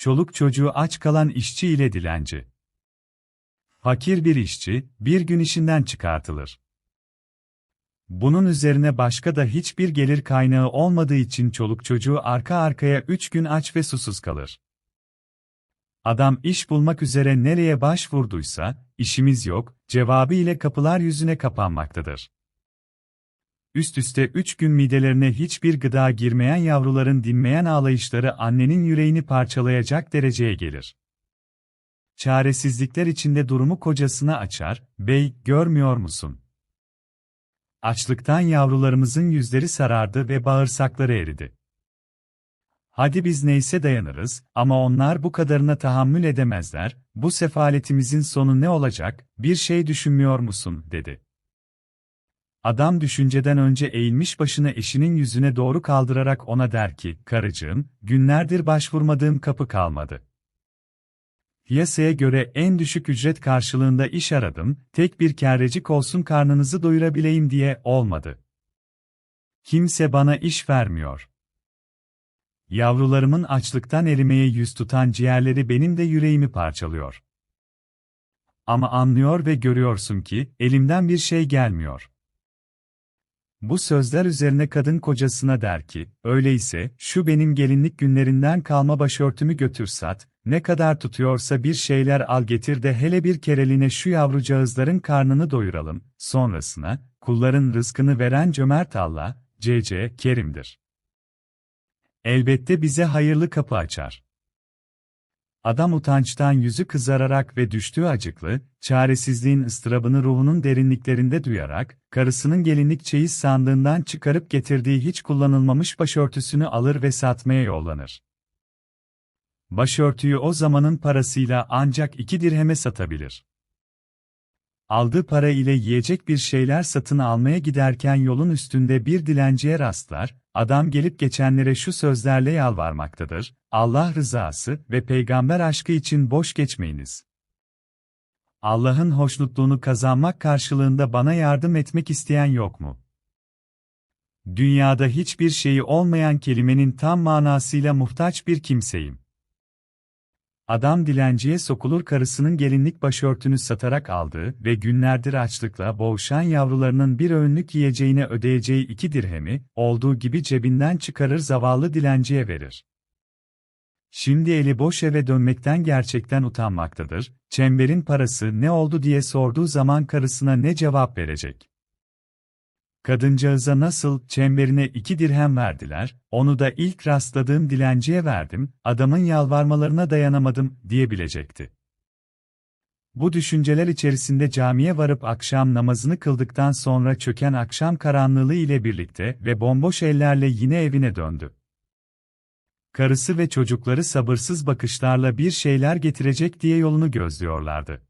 Çoluk çocuğu aç kalan işçi ile dilenci. Fakir bir işçi, bir gün işinden çıkartılır. Bunun üzerine başka da hiçbir gelir kaynağı olmadığı için çoluk çocuğu arka arkaya üç gün aç ve susuz kalır. Adam iş bulmak üzere nereye başvurduysa, işimiz yok, cevabı ile kapılar yüzüne kapanmaktadır. Üst üste üç gün midelerine hiçbir gıda girmeyen yavruların dinmeyen ağlayışları annenin yüreğini parçalayacak dereceye gelir. Çaresizlikler içinde durumu kocasına açar, bey, görmüyor musun? Açlıktan yavrularımızın yüzleri sarardı ve bağırsakları eridi. Hadi biz neyse dayanırız ama onlar bu kadarına tahammül edemezler, bu sefaletimizin sonu ne olacak, bir şey düşünmüyor musun, dedi. Adam düşünceden önce eğilmiş başını eşinin yüzüne doğru kaldırarak ona der ki, karıcığım, günlerdir başvurmadığım kapı kalmadı. Piyasaya göre en düşük ücret karşılığında iş aradım, tek bir kerrecik olsun karnınızı doyurabileyim diye olmadı. Kimse bana iş vermiyor. Yavrularımın açlıktan erimeye yüz tutan ciğerleri benim de yüreğimi parçalıyor. Ama anlıyor ve görüyorsun ki, elimden bir şey gelmiyor. Bu sözler üzerine kadın kocasına der ki, öyleyse, şu benim gelinlik günlerinden kalma başörtümü götür sat, ne kadar tutuyorsa bir şeyler al getir de hele bir kereline şu yavrucağızların karnını doyuralım, sonrasına, kulların rızkını veren cömert Allah, C.C. Kerim'dir. Elbette bize hayırlı kapı açar. Adam utançtan yüzü kızararak ve düştüğü acıklı, çaresizliğin ıstırabını ruhunun derinliklerinde duyarak, karısının gelinlik çeyiz sandığından çıkarıp getirdiği hiç kullanılmamış başörtüsünü alır ve satmaya yollanır. Başörtüyü o zamanın parasıyla ancak iki dirheme satabilir. Aldığı para ile yiyecek bir şeyler satın almaya giderken yolun üstünde bir dilenciye rastlar, adam gelip geçenlere şu sözlerle yalvarmaktadır, Allah rızası ve peygamber aşkı için boş geçmeyiniz. Allah'ın hoşnutluğunu kazanmak karşılığında bana yardım etmek isteyen yok mu? Dünyada hiçbir şeyi olmayan kelimenin tam manasıyla muhtaç bir kimseyim. Adam dilenciye sokulur karısının gelinlik başörtünü satarak aldığı ve günlerdir açlıkla boğuşan yavrularının bir öğünlük yiyeceğine ödeyeceği iki dirhemi, olduğu gibi cebinden çıkarır zavallı dilenciye verir. Şimdi eli boş eve dönmekten gerçekten utanmaktadır, çemberin parası ne oldu diye sorduğu zaman karısına ne cevap verecek? Kadıncağıza nasıl, çemberine iki dirhem verdiler, onu da ilk rastladığım dilenciye verdim, adamın yalvarmalarına dayanamadım, diyebilecekti. Bu düşünceler içerisinde camiye varıp akşam namazını kıldıktan sonra çöken akşam karanlığı ile birlikte ve bomboş ellerle yine evine döndü. Karısı ve çocukları sabırsız bakışlarla bir şeyler getirecek diye yolunu gözlüyorlardı.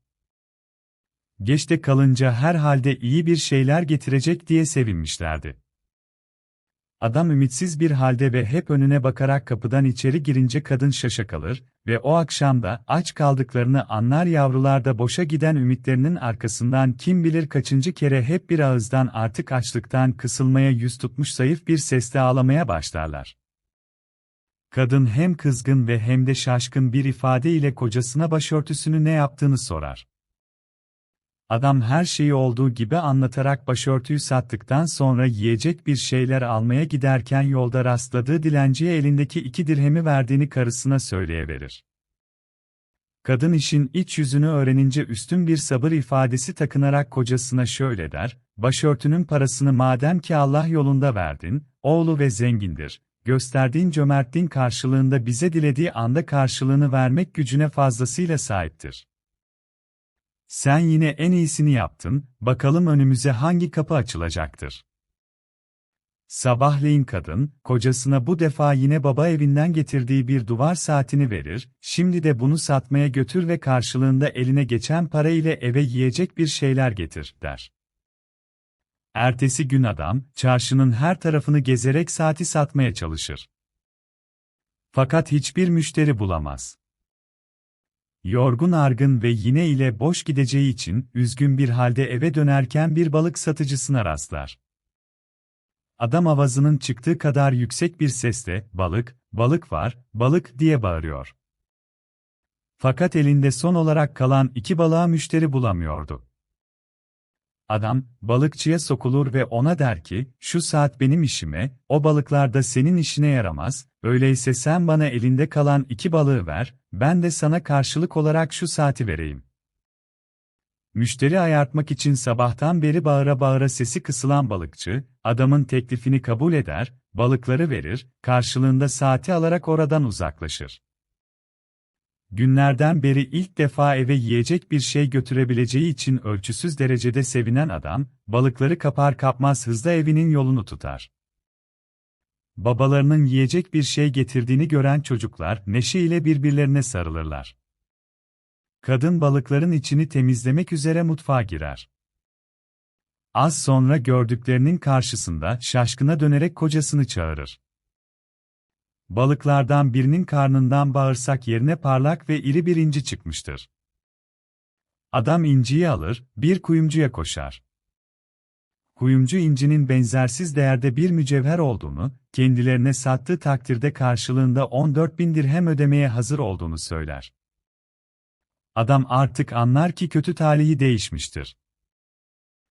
Geçte kalınca herhalde iyi bir şeyler getirecek diye sevinmişlerdi. Adam ümitsiz bir halde ve hep önüne bakarak kapıdan içeri girince kadın şaşa kalır ve o akşam da aç kaldıklarını anlar yavrular da boşa giden ümitlerinin arkasından kim bilir kaçıncı kere hep bir ağızdan artık açlıktan kısılmaya yüz tutmuş zayıf bir sesle ağlamaya başlarlar. Kadın hem kızgın ve hem de şaşkın bir ifade ile kocasına başörtüsünü ne yaptığını sorar. Adam her şeyi olduğu gibi anlatarak başörtüyü sattıktan sonra yiyecek bir şeyler almaya giderken yolda rastladığı dilenciye elindeki iki dirhemi verdiğini karısına söyleyiverir. Kadın işin iç yüzünü öğrenince üstün bir sabır ifadesi takınarak kocasına şöyle der, başörtünün parasını madem ki Allah yolunda verdin, oğlu ve zengindir, gösterdiğin cömertliğin karşılığında bize dilediği anda karşılığını vermek gücüne fazlasıyla sahiptir. Sen yine en iyisini yaptın, bakalım önümüze hangi kapı açılacaktır. Sabahleyin kadın, kocasına bu defa yine baba evinden getirdiği bir duvar saatini verir, şimdi de bunu satmaya götür ve karşılığında eline geçen para ile eve yiyecek bir şeyler getir, der. Ertesi gün adam, çarşının her tarafını gezerek saati satmaya çalışır. Fakat hiçbir müşteri bulamaz. Yorgun argın ve yine ile boş gideceği için üzgün bir halde eve dönerken bir balık satıcısına rastlar. Adam avazının çıktığı kadar yüksek bir sesle, balık, balık var, balık diye bağırıyor. Fakat elinde son olarak kalan iki balığa müşteri bulamıyordu. Adam, balıkçıya sokulur ve ona der ki, şu saat benim işime, o balıklar da senin işine yaramaz, öyleyse sen bana elinde kalan iki balığı ver, ben de sana karşılık olarak şu saati vereyim. Müşteri ayartmak için sabahtan beri bağıra bağıra sesi kısılan balıkçı, adamın teklifini kabul eder, balıkları verir, karşılığında saati alarak oradan uzaklaşır. Günlerden beri ilk defa eve yiyecek bir şey götürebileceği için ölçüsüz derecede sevinen adam, balıkları kapar kapmaz hızla evinin yolunu tutar. Babalarının yiyecek bir şey getirdiğini gören çocuklar neşeyle birbirlerine sarılırlar. Kadın balıkların içini temizlemek üzere mutfağa girer. Az sonra gördüklerinin karşısında şaşkına dönerek kocasını çağırır. Balıklardan birinin karnından bağırsak yerine parlak ve iri bir inci çıkmıştır. Adam inciyi alır, bir kuyumcuya koşar. Kuyumcu incinin benzersiz değerde bir mücevher olduğunu, kendilerine sattığı takdirde karşılığında 14 bin dirhem ödemeye hazır olduğunu söyler. Adam artık anlar ki kötü talihi değişmiştir.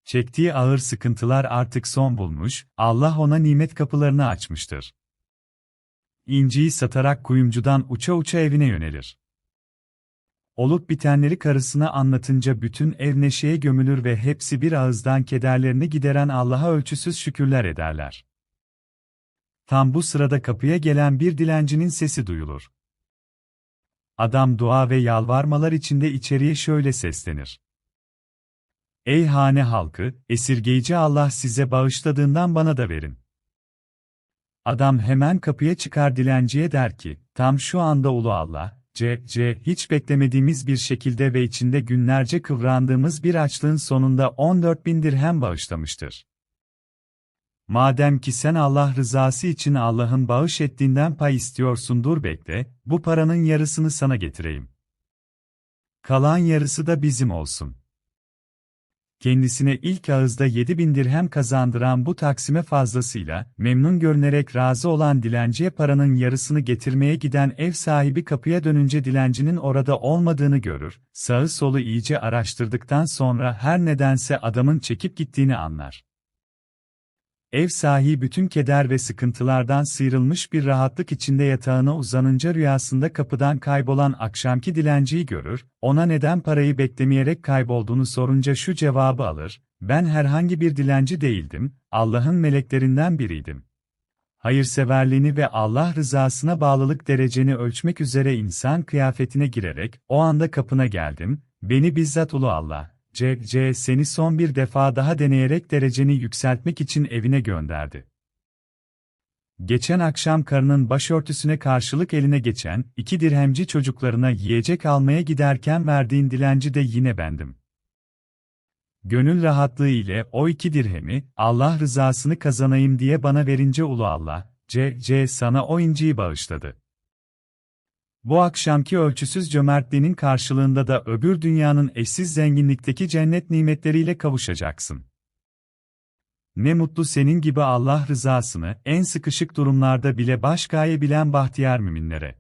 Çektiği ağır sıkıntılar artık son bulmuş, Allah ona nimet kapılarını açmıştır. İnciyi satarak kuyumcudan uça uça evine yönelir. Olup bitenleri karısına anlatınca bütün ev neşeye gömülür ve hepsi bir ağızdan kederlerini gideren Allah'a ölçüsüz şükürler ederler. Tam bu sırada kapıya gelen bir dilencinin sesi duyulur. Adam dua ve yalvarmalar içinde içeriye şöyle seslenir. Ey hane halkı, esirgeyici Allah size bağışladığından bana da verin. Adam hemen kapıya çıkar dilenciye der ki, tam şu anda ulu Allah, C, C, hiç beklemediğimiz bir şekilde ve içinde günlerce kıvrandığımız bir açlığın sonunda 14 bin dirhem bağışlamıştır. Madem ki sen Allah rızası için Allah'ın bağış ettiğinden pay istiyorsun dur bekle, bu paranın yarısını sana getireyim. Kalan yarısı da bizim olsun. Kendisine ilk ağızda 7 bin dirhem kazandıran bu taksime fazlasıyla, memnun görünerek razı olan dilenciye paranın yarısını getirmeye giden ev sahibi kapıya dönünce dilencinin orada olmadığını görür, sağı solu iyice araştırdıktan sonra her nedense adamın çekip gittiğini anlar. Ev sahibi bütün keder ve sıkıntılardan sıyrılmış bir rahatlık içinde yatağına uzanınca rüyasında kapıdan kaybolan akşamki dilenciyi görür, ona neden parayı beklemeyerek kaybolduğunu sorunca şu cevabı alır, ben herhangi bir dilenci değildim, Allah'ın meleklerinden biriydim. Hayırseverliğini ve Allah rızasına bağlılık dereceni ölçmek üzere insan kıyafetine girerek, o anda kapına geldim, beni bizzat ulu Allah, C. C. seni son bir defa daha deneyerek dereceni yükseltmek için evine gönderdi. Geçen akşam karının başörtüsüne karşılık eline geçen iki dirhemci çocuklarına yiyecek almaya giderken verdiğin dilenci de yine bendim. Gönül rahatlığı ile o iki dirhemi, Allah rızasını kazanayım diye bana verince ulu Allah, C. C. sana o inciyi bağışladı. Bu akşamki ölçüsüz cömertliğinin karşılığında da öbür dünyanın eşsiz zenginlikteki cennet nimetleriyle kavuşacaksın. Ne mutlu senin gibi Allah rızasını en sıkışık durumlarda bile başgaye bilen bahtiyar müminlere.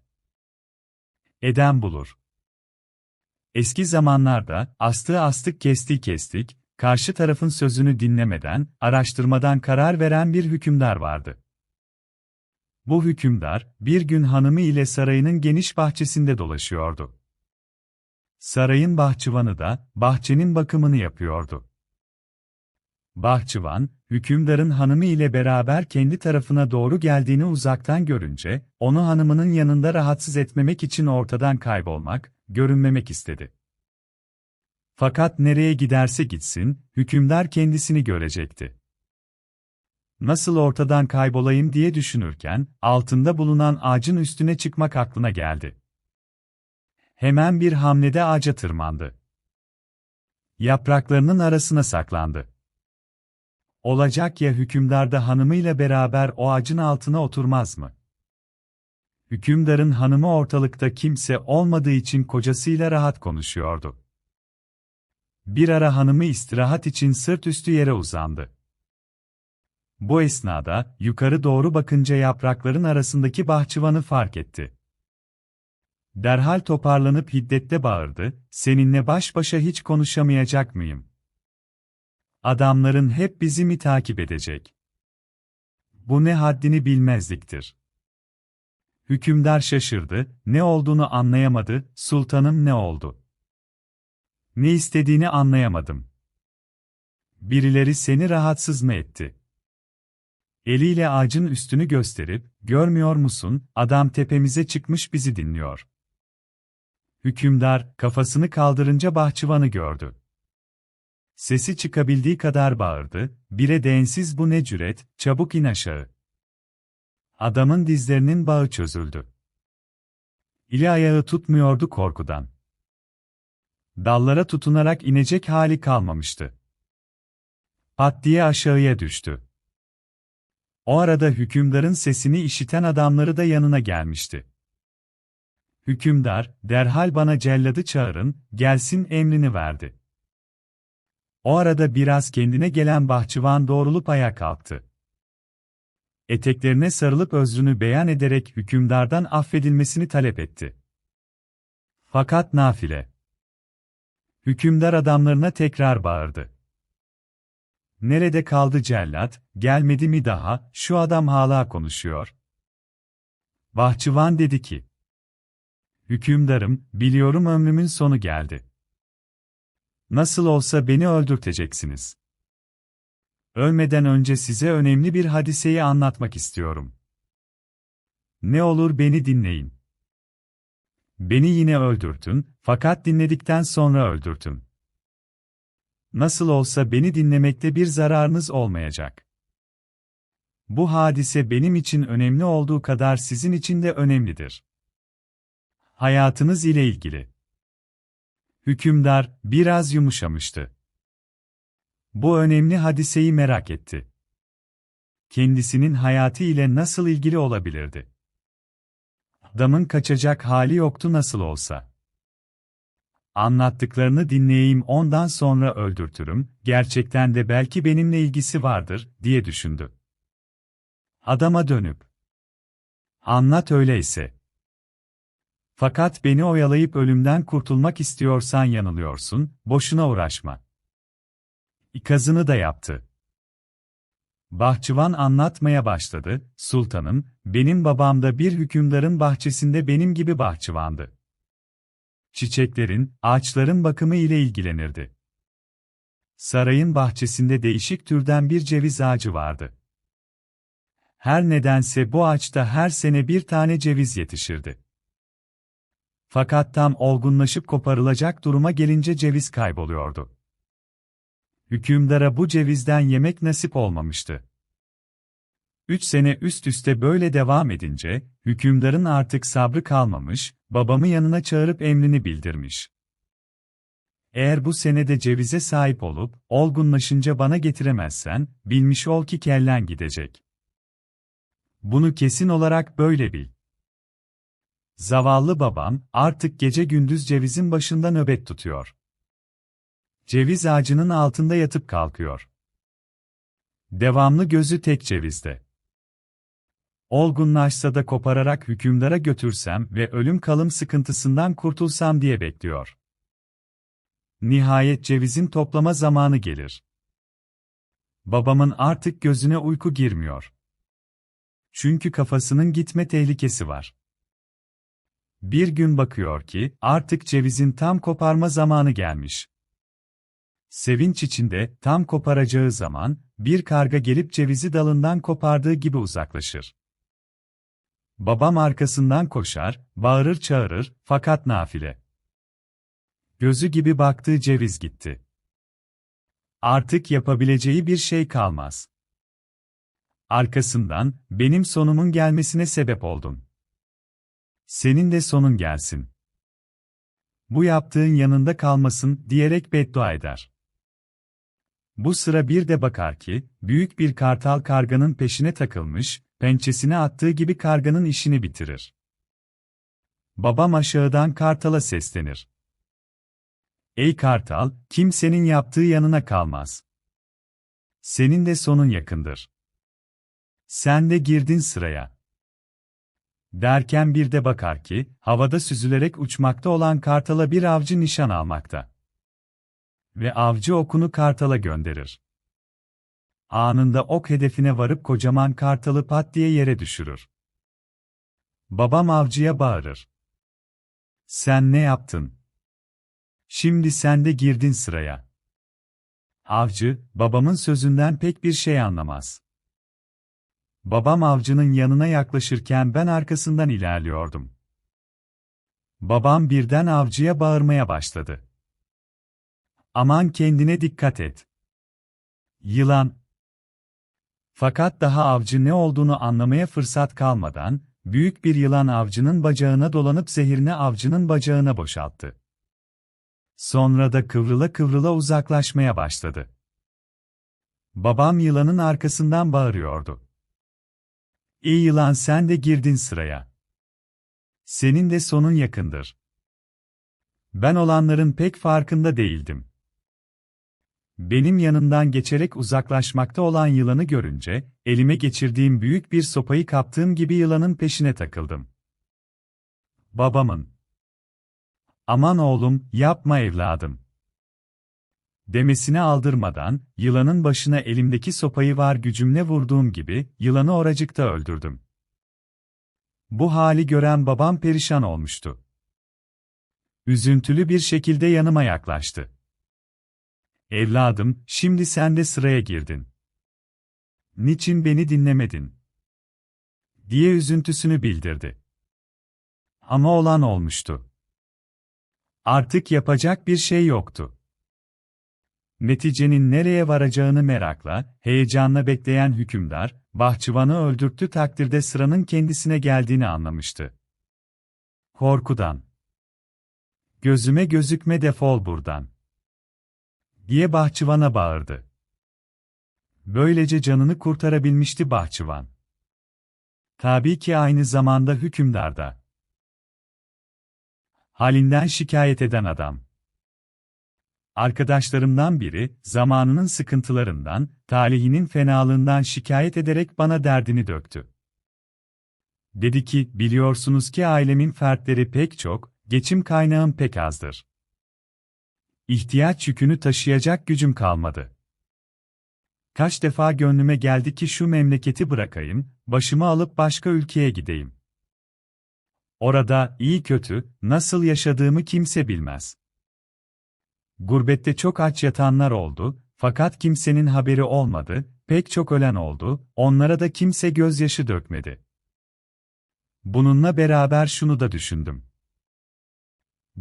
Eden bulur. Eski zamanlarda, astığı astık kestiği kestik, karşı tarafın sözünü dinlemeden, araştırmadan karar veren bir hükümdar vardı. Bu hükümdar, bir gün hanımı ile sarayının geniş bahçesinde dolaşıyordu. Sarayın bahçıvanı da, bahçenin bakımını yapıyordu. Bahçıvan, hükümdarın hanımı ile beraber kendi tarafına doğru geldiğini uzaktan görünce, onu hanımının yanında rahatsız etmemek için ortadan kaybolmak, görünmemek istedi. Fakat nereye giderse gitsin, hükümdar kendisini görecekti nasıl ortadan kaybolayım diye düşünürken, altında bulunan ağacın üstüne çıkmak aklına geldi. Hemen bir hamlede ağaca tırmandı. Yapraklarının arasına saklandı. Olacak ya hükümdar da hanımıyla beraber o ağacın altına oturmaz mı? Hükümdarın hanımı ortalıkta kimse olmadığı için kocasıyla rahat konuşuyordu. Bir ara hanımı istirahat için sırt üstü yere uzandı. Bu esnada, yukarı doğru bakınca yaprakların arasındaki bahçıvanı fark etti. derhal toparlanıp hiddetle bağırdı, seninle baş başa hiç konuşamayacak mıyım? Adamların hep bizi mi takip edecek? Bu ne haddini bilmezliktir. Hükümdar şaşırdı, ne olduğunu anlayamadı, sultanım ne oldu? Ne istediğini anlayamadım. Birileri seni rahatsız mı etti? Eliyle ağacın üstünü gösterip, görmüyor musun, adam tepemize çıkmış bizi dinliyor. Hükümdar, kafasını kaldırınca bahçıvanı gördü. Sesi çıkabildiği kadar bağırdı, bire densiz bu ne cüret, çabuk in aşağı. Adamın dizlerinin bağı çözüldü. İli ayağı tutmuyordu korkudan. Dallara tutunarak inecek hali kalmamıştı. Pat diye aşağıya düştü. O arada hükümdarın sesini işiten adamları da yanına gelmişti. Hükümdar, derhal bana celladı çağırın, gelsin emrini verdi. O arada biraz kendine gelen bahçıvan doğrulup ayağa kalktı. Eteklerine sarılıp özrünü beyan ederek hükümdardan affedilmesini talep etti. Fakat nafile. Hükümdar adamlarına tekrar bağırdı. Nerede kaldı cellat, gelmedi mi daha, şu adam hala konuşuyor. Bahçıvan dedi ki, Hükümdarım, biliyorum ömrümün sonu geldi. Nasıl olsa beni öldürteceksiniz. Ölmeden önce size önemli bir hadiseyi anlatmak istiyorum. Ne olur beni dinleyin. Beni yine öldürtün, fakat dinledikten sonra öldürtün. Nasıl olsa beni dinlemekte bir zararınız olmayacak. Bu hadise benim için önemli olduğu kadar sizin için de önemlidir. Hayatınız ile ilgili. Hükümdar biraz yumuşamıştı. Bu önemli hadiseyi merak etti. Kendisinin hayatı ile nasıl ilgili olabilirdi? Adamın kaçacak hali yoktu nasıl olsa. Anlattıklarını dinleyeyim ondan sonra öldürtürüm, gerçekten de belki benimle ilgisi vardır, diye düşündü. Adama dönüp. Anlat öyleyse. Fakat beni oyalayıp ölümden kurtulmak istiyorsan yanılıyorsun, boşuna uğraşma. İkazını da yaptı. Bahçıvan anlatmaya başladı, sultanım, benim babam da bir hükümdarın bahçesinde benim gibi bahçıvandı. Çiçeklerin, ağaçların bakımı ile ilgilenirdi. Sarayın bahçesinde değişik türden bir ceviz ağacı vardı. Her nedense bu ağaçta her sene bir tane ceviz yetişirdi. Fakat tam olgunlaşıp koparılacak duruma gelince ceviz kayboluyordu. Hükümdara bu cevizden yemek nasip olmamıştı. Üç sene üst üste böyle devam edince, hükümdarın artık sabrı kalmamış, babamı yanına çağırıp emrini bildirmiş. Eğer bu senede cevize sahip olup, olgunlaşınca bana getiremezsen, bilmiş ol ki kellen gidecek. Bunu kesin olarak böyle bil. Zavallı babam, artık gece gündüz cevizin başında nöbet tutuyor. Ceviz ağacının altında yatıp kalkıyor. Devamlı gözü tek cevizde. Olgunlaşsa da kopararak hükümdara götürsem ve ölüm kalım sıkıntısından kurtulsam diye bekliyor. Nihayet cevizin toplama zamanı gelir. Babamın artık gözüne uyku girmiyor. Çünkü kafasının gitme tehlikesi var. Bir gün bakıyor ki, artık cevizin tam koparma zamanı gelmiş. Sevinç içinde, tam koparacağı zaman, bir karga gelip cevizi dalından kopardığı gibi uzaklaşır. Babam arkasından koşar, bağırır çağırır, fakat nafile. Gözü gibi baktığı ceviz gitti. Artık yapabileceği bir şey kalmaz. Arkasından, benim sonumun gelmesine sebep oldun. Senin de sonun gelsin. Bu yaptığın yanında kalmasın, diyerek beddua eder. Bu sıra bir de bakar ki, büyük bir kartal karganın peşine takılmış, pençesine attığı gibi karganın işini bitirir. Babam aşağıdan kartala seslenir. Ey kartal, kimsenin yaptığı yanına kalmaz. Senin de sonun yakındır. Sen de girdin sıraya. Derken bir de bakar ki, havada süzülerek uçmakta olan kartala bir avcı nişan almakta. Ve avcı okunu kartala gönderir. Anında ok hedefine varıp kocaman kartalı pat diye yere düşürür. Babam avcıya bağırır. Sen ne yaptın? Şimdi sen de girdin sıraya. Avcı, babamın sözünden pek bir şey anlamaz. Babam avcının yanına yaklaşırken ben arkasından ilerliyordum. Babam birden avcıya bağırmaya başladı. Aman kendine dikkat et. Yılan. Fakat daha avcı ne olduğunu anlamaya fırsat kalmadan, büyük bir yılan avcının bacağına dolanıp zehirini avcının bacağına boşalttı. Sonra da kıvrıla kıvrıla uzaklaşmaya başladı. Babam yılanın arkasından bağırıyordu. İyi yılan sen de girdin sıraya. Senin de sonun yakındır. Ben olanların pek farkında değildim. Benim yanımdan geçerek uzaklaşmakta olan yılanı görünce, elime geçirdiğim büyük bir sopayı kaptığım gibi yılanın peşine takıldım. Babamın. Aman oğlum, yapma evladım. Demesine aldırmadan, yılanın başına elimdeki sopayı var gücümle vurduğum gibi, yılanı oracıkta öldürdüm. Bu hali gören babam perişan olmuştu. Üzüntülü bir şekilde yanıma yaklaştı. Evladım, şimdi sen de sıraya girdin. Niçin beni dinlemedin? diye üzüntüsünü bildirdi. Ama olan olmuştu. Artık yapacak bir şey yoktu. Neticenin nereye varacağını merakla, heyecanla bekleyen hükümdar, bahçıvanı öldürttü takdirde sıranın kendisine geldiğini anlamıştı. Korkudan. Gözüme gözükme defol buradan diye bahçıvana bağırdı. Böylece canını kurtarabilmişti bahçıvan. Tabii ki aynı zamanda hükümdarda. Halinden şikayet eden adam. Arkadaşlarımdan biri, zamanının sıkıntılarından, talihinin fenalığından şikayet ederek bana derdini döktü. Dedi ki, biliyorsunuz ki ailemin fertleri pek çok, geçim kaynağım pek azdır. İhtiyaç yükünü taşıyacak gücüm kalmadı. Kaç defa gönlüme geldi ki şu memleketi bırakayım, başımı alıp başka ülkeye gideyim. Orada, iyi kötü, nasıl yaşadığımı kimse bilmez. Gurbette çok aç yatanlar oldu, fakat kimsenin haberi olmadı, pek çok ölen oldu, onlara da kimse gözyaşı dökmedi. Bununla beraber şunu da düşündüm.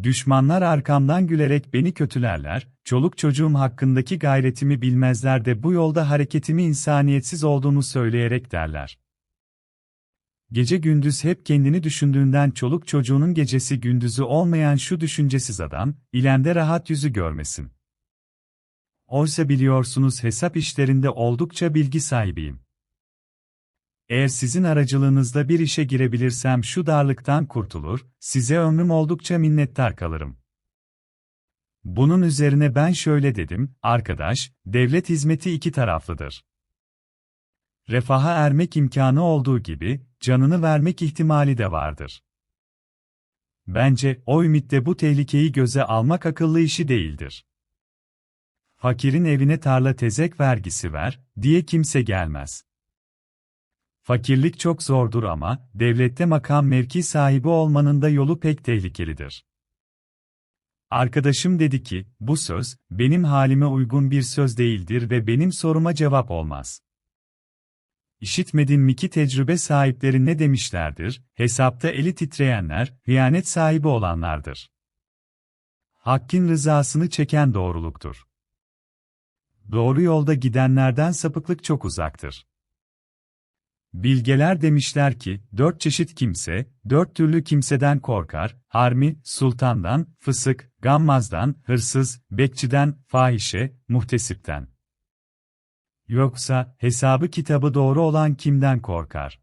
Düşmanlar arkamdan gülerek beni kötülerler, çoluk çocuğum hakkındaki gayretimi bilmezler de bu yolda hareketimi insaniyetsiz olduğunu söyleyerek derler. Gece gündüz hep kendini düşündüğünden çoluk çocuğunun gecesi gündüzü olmayan şu düşüncesiz adam, ilemde rahat yüzü görmesin. Oysa biliyorsunuz hesap işlerinde oldukça bilgi sahibiyim. Eğer sizin aracılığınızda bir işe girebilirsem şu darlıktan kurtulur, size ömrüm oldukça minnettar kalırım. Bunun üzerine ben şöyle dedim, arkadaş, devlet hizmeti iki taraflıdır. Refaha ermek imkanı olduğu gibi, canını vermek ihtimali de vardır. Bence, o ümitte bu tehlikeyi göze almak akıllı işi değildir. Fakirin evine tarla tezek vergisi ver, diye kimse gelmez. Fakirlik çok zordur ama, devlette makam mevki sahibi olmanın da yolu pek tehlikelidir. Arkadaşım dedi ki, bu söz, benim halime uygun bir söz değildir ve benim soruma cevap olmaz. İşitmedin mi ki tecrübe sahipleri ne demişlerdir, hesapta eli titreyenler, hıyanet sahibi olanlardır. Hakkın rızasını çeken doğruluktur. Doğru yolda gidenlerden sapıklık çok uzaktır. Bilgeler demişler ki, dört çeşit kimse, dört türlü kimseden korkar, harmi, sultandan, fısık, gammazdan, hırsız, bekçiden, fahişe, muhtesipten. Yoksa, hesabı kitabı doğru olan kimden korkar?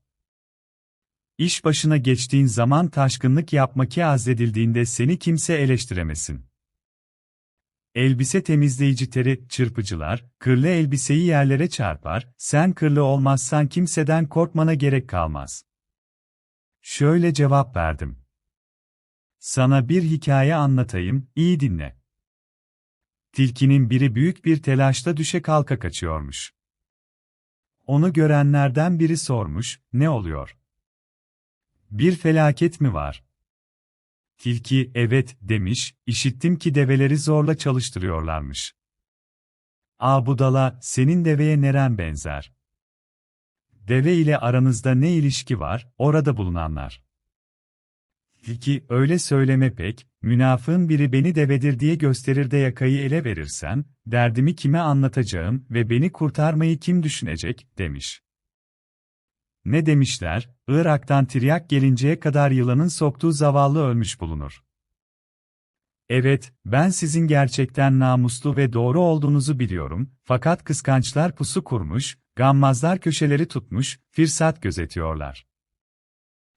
İş başına geçtiğin zaman taşkınlık yapmaki azledildiğinde seni kimse eleştiremesin. Elbise temizleyici teri, çırpıcılar, kırlı elbiseyi yerlere çarpar, sen kırlı olmazsan kimseden korkmana gerek kalmaz. Şöyle cevap verdim. Sana bir hikaye anlatayım, iyi dinle. Tilkinin biri büyük bir telaşla düşe kalka kaçıyormuş. Onu görenlerden biri sormuş, ne oluyor? Bir felaket mi var? Tilki, evet, demiş, işittim ki develeri zorla çalıştırıyorlarmış. A budala, senin deveye neren benzer? Deve ile aranızda ne ilişki var, orada bulunanlar? Tilki, öyle söyleme pek, münafığın biri beni devedir diye gösterir de yakayı ele verirsen, derdimi kime anlatacağım ve beni kurtarmayı kim düşünecek, demiş. Ne demişler, Irak'tan tiryak gelinceye kadar yılanın soktuğu zavallı ölmüş bulunur. Evet, ben sizin gerçekten namuslu ve doğru olduğunuzu biliyorum, fakat kıskançlar pusu kurmuş, gammazlar köşeleri tutmuş, firsat gözetiyorlar.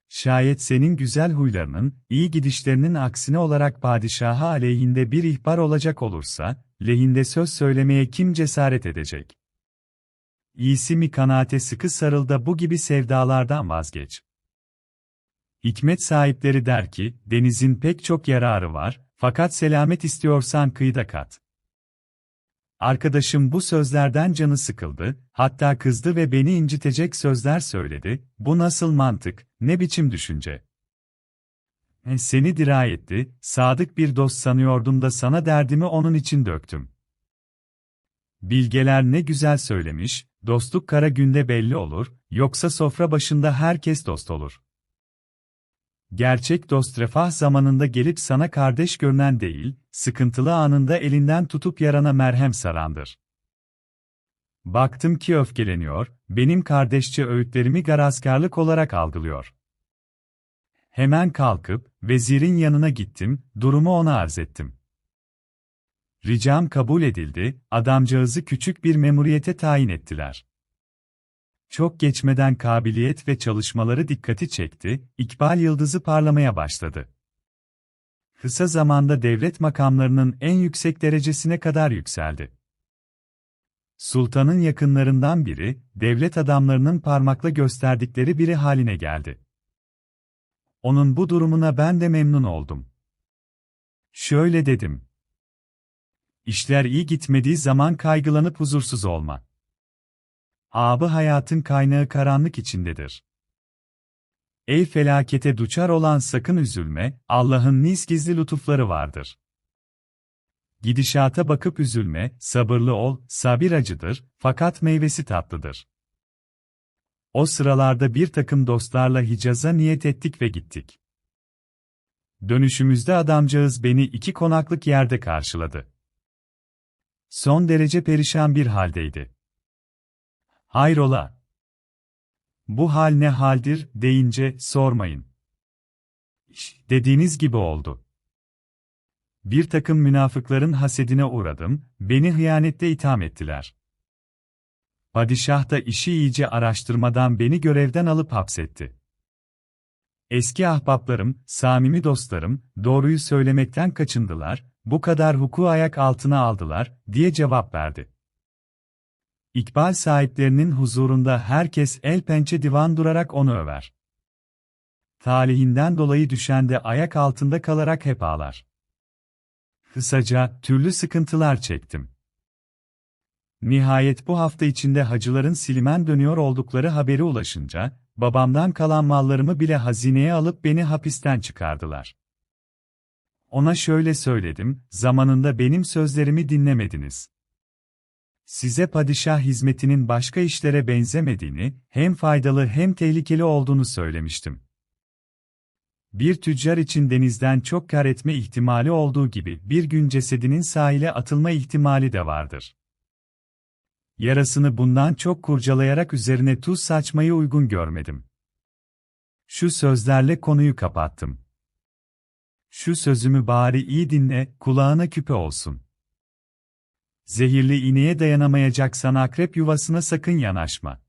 Şayet senin güzel huylarının, iyi gidişlerinin aksine olarak padişaha aleyhinde bir ihbar olacak olursa, lehinde söz söylemeye kim cesaret edecek? İyisi mi kanaate sıkı sarıl da bu gibi sevdalardan vazgeç. Hikmet sahipleri der ki, denizin pek çok yararı var, fakat selamet istiyorsan kıyıda kat. Arkadaşım bu sözlerden canı sıkıldı, hatta kızdı ve beni incitecek sözler söyledi, bu nasıl mantık, ne biçim düşünce? Seni dirayetti, sadık bir dost sanıyordum da sana derdimi onun için döktüm. Bilgeler ne güzel söylemiş, dostluk kara günde belli olur, yoksa sofra başında herkes dost olur. Gerçek dost refah zamanında gelip sana kardeş görünen değil, sıkıntılı anında elinden tutup yarana merhem sarandır. Baktım ki öfkeleniyor, benim kardeşçe öğütlerimi garazkarlık olarak algılıyor. Hemen kalkıp, vezirin yanına gittim, durumu ona arz ettim. Ricam kabul edildi, adamcağızı küçük bir memuriyete tayin ettiler. Çok geçmeden kabiliyet ve çalışmaları dikkati çekti, İkbal yıldızı parlamaya başladı. Kısa zamanda devlet makamlarının en yüksek derecesine kadar yükseldi. Sultanın yakınlarından biri, devlet adamlarının parmakla gösterdikleri biri haline geldi. Onun bu durumuna ben de memnun oldum. Şöyle dedim. İşler iyi gitmediği zaman kaygılanıp huzursuz olma. Abı hayatın kaynağı karanlık içindedir. Ey felakete duçar olan sakın üzülme, Allah'ın niz gizli lütufları vardır. Gidişata bakıp üzülme, sabırlı ol, sabir acıdır, fakat meyvesi tatlıdır. O sıralarda bir takım dostlarla Hicaz'a niyet ettik ve gittik. Dönüşümüzde adamcağız beni iki konaklık yerde karşıladı. Son derece perişan bir haldeydi. Hayrola? Bu hal ne haldir, deyince, sormayın. Dediğiniz gibi oldu. Bir takım münafıkların hasedine uğradım, beni hıyanette itham ettiler. Padişah da işi iyice araştırmadan beni görevden alıp hapsetti. Eski ahbaplarım, samimi dostlarım, doğruyu söylemekten kaçındılar, bu kadar hukuku ayak altına aldılar, diye cevap verdi. İkbal sahiplerinin huzurunda herkes el pençe divan durarak onu över. Talihinden dolayı düşen de ayak altında kalarak hep ağlar. Kısaca, türlü sıkıntılar çektim. Nihayet bu hafta içinde hacıların Silimen dönüyor oldukları haberi ulaşınca, babamdan kalan mallarımı bile hazineye alıp beni hapisten çıkardılar. Ona şöyle söyledim, zamanında benim sözlerimi dinlemediniz. Size padişah hizmetinin başka işlere benzemediğini, hem faydalı hem tehlikeli olduğunu söylemiştim. Bir tüccar için denizden çok kar etme ihtimali olduğu gibi bir gün cesedinin sahile atılma ihtimali de vardır. Yarasını bundan çok kurcalayarak üzerine tuz saçmayı uygun görmedim. Şu sözlerle konuyu kapattım. Şu sözümü bari iyi dinle, kulağına küpe olsun. Zehirli ineğe dayanamayacaksan akrep yuvasına sakın yanaşma.